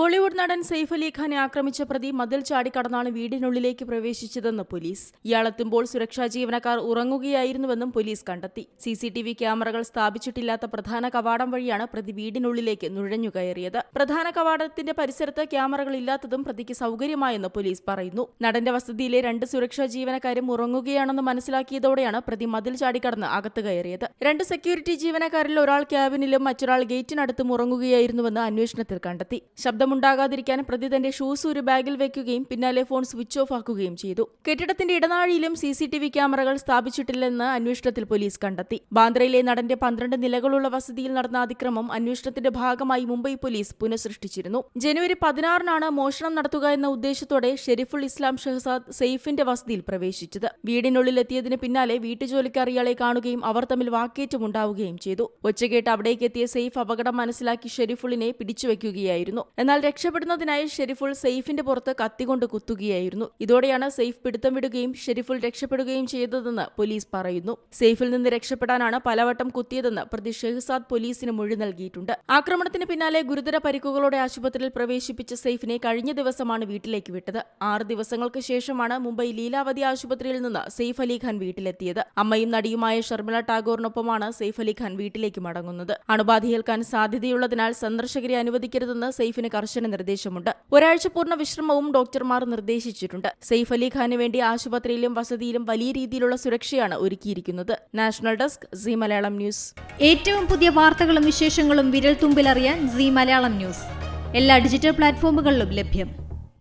ബോളിവുഡ് നടൻ സെയ്ഫ് അലി ഖാനെ ആക്രമിച്ച പ്രതി മതിൽ ചാടിക്കടന്നാണ് വീടിനുള്ളിലേക്ക് പ്രവേശിച്ചതെന്ന് പോലീസ്. ഇയാളെത്തുമ്പോൾ സുരക്ഷാ ജീവനക്കാർ ഉറങ്ങുകയായിരുന്നുവെന്നും പോലീസ് കണ്ടെത്തി. സി സി ടി വി ക്യാമറകൾ സ്ഥാപിച്ചിട്ടില്ലാത്ത പ്രധാന കവാടം വഴിയാണ് പ്രതി വീടിനുള്ളിലേക്ക് നുഴഞ്ഞുകയറിയത് പ്രധാന കവാടത്തിന്റെ പരിസരത്ത് ക്യാമറകൾ ഇല്ലാത്തതും പ്രതിക്ക് സൗകര്യമായെന്ന് പോലീസ് പറയുന്നു. നടന്റെ വസതിയിലെ രണ്ട് സുരക്ഷാ ജീവനക്കാരും ഉറങ്ങുകയാണെന്ന് മനസ്സിലാക്കിയതോടെയാണ് പ്രതി മതിൽ ചാടിക്കടന്ന് അകത്ത് കയറിയത്. രണ്ട് സെക്യൂരിറ്റി ജീവനക്കാരിൽ ഒരാൾ ക്യാബിനിലും മറ്റൊരാൾ ഗേറ്റിനടുത്തും ഉറങ്ങുകയായിരുന്നുവെന്ന് അന്വേഷണത്തിൽ കണ്ടെത്തി. ശബ്ദമുണ്ടാകാതിരിക്കാൻ പ്രതി തന്റെ ഷൂസ് ഒരു ബാഗിൽ വെക്കുകയും പിന്നാലെ ഫോൺ സ്വിച്ച് ഓഫ് ആക്കുകയും ചെയ്തു. കെട്ടിടത്തിന്റെ ഇടനാഴിയിലും സി സി ടി വി ക്യാമറകൾ സ്ഥാപിച്ചിട്ടില്ലെന്ന് അന്വേഷണത്തിൽ പോലീസ് കണ്ടെത്തി. ബാന്ദ്രയിലെ നടന്റെ പന്ത്രണ്ട് നിലകളുള്ള വസതിയിൽ നടന്ന അതിക്രമം അന്വേഷണത്തിന്റെ ഭാഗമായി മുംബൈ പോലീസ് പുനഃസൃഷ്ടിച്ചിരുന്നു. ജനുവരി പതിനാറിനാണ് മോഷണം നടത്തുക എന്ന ഉദ്ദേശത്തോടെ ഷെരീഫുൾ ഇസ്ലാം ഷെഹസാദ് സെയ്ഫിന്റെ വസതിയിൽ പ്രവേശിച്ചത്. വീടിനുള്ളിലെത്തിയതിന് പിന്നാലെ വീട്ടുജോലിക്കാർ ഇയാളെ കാണുകയും അവർ തമ്മിൽ വാക്കേറ്റമുണ്ടാവുകയും ചെയ്തു. ഒച്ചകേട്ട് അവിടേക്കെത്തിയ സെയ്ഫ് അപകടം മനസ്സിലാക്കി ഷെരീഫുളിനെ പിടിച്ചുവെക്കുകയായിരുന്നു. എന്നാൽ രക്ഷപ്പെടുന്നതിനായി ഷെരീഫുൾ സെയ്ഫിന്റെ പുറത്ത് കത്തികൊണ്ട് കുത്തുകയായിരുന്നു. ഇതോടെയാണ് സെയ്ഫ് പിടുത്തം വിടുകയും ഷെരീഫുൾ രക്ഷപ്പെടുകയും ചെയ്തതെന്ന് പോലീസ് പറയുന്നു. സെയ്ഫിൽ നിന്ന് രക്ഷപ്പെടാനാണ് പലവട്ടം കുത്തിയതെന്ന് പ്രതി ഷെഹ്സാദ് പോലീസിന് മൊഴി നൽകിയിട്ടുണ്ട്. ആക്രമണത്തിന് പിന്നാലെ ഗുരുതര പരിക്കുകളോടെ ആശുപത്രിയിൽ പ്രവേശിപ്പിച്ച സെയ്ഫിനെ കഴിഞ്ഞ ദിവസമാണ് വീട്ടിലേക്ക് വിട്ടത്. ആറ് ദിവസങ്ങൾക്ക് ശേഷമാണ് മുംബൈ ലീലാവതി ആശുപത്രിയിൽ നിന്ന് സെയ്ഫ് അലിഖാൻ വീട്ടിലെത്തിയത്. അമ്മയും നടിയുമായ ഷർമിള ടാഗോറിനൊപ്പമാണ് സെയ്ഫ് അലിഖാൻ വീട്ടിലേക്ക് മടങ്ങുന്നത്. അണുബാധയേൽക്കാൻ സാധ്യതയുള്ളതിനാൽ സന്ദർശകരെ അനുവദിക്കരുതെന്ന് സെയ്ഫിന് കർശന നിർദ്ദേശമുണ്ട്. ഒരാഴ്ച പൂർണ വിശ്രമവും ഡോക്ടർമാർ നിർദ്ദേശിച്ചിട്ടുണ്ട്. സെയ്ഫ് അലി ഖാന് വേണ്ടി ആശുപത്രിയിലും വസതിയിലും വലിയ രീതിയിലുള്ള സുരക്ഷയാണ് ഒരുക്കിയിരിക്കുന്നത്. National desk C Malayalam news. ഏറ്റവും പുതിയ വാർത്തകളും വിശേഷങ്ങളും വിരൽ തുമ്പിലറിയാൻ സി മലയാളം ന്യൂസ്. എല്ലാ ഡിജിറ്റൽ പ്ലാറ്റ്ഫോമുകളിലും ലഭ്യം.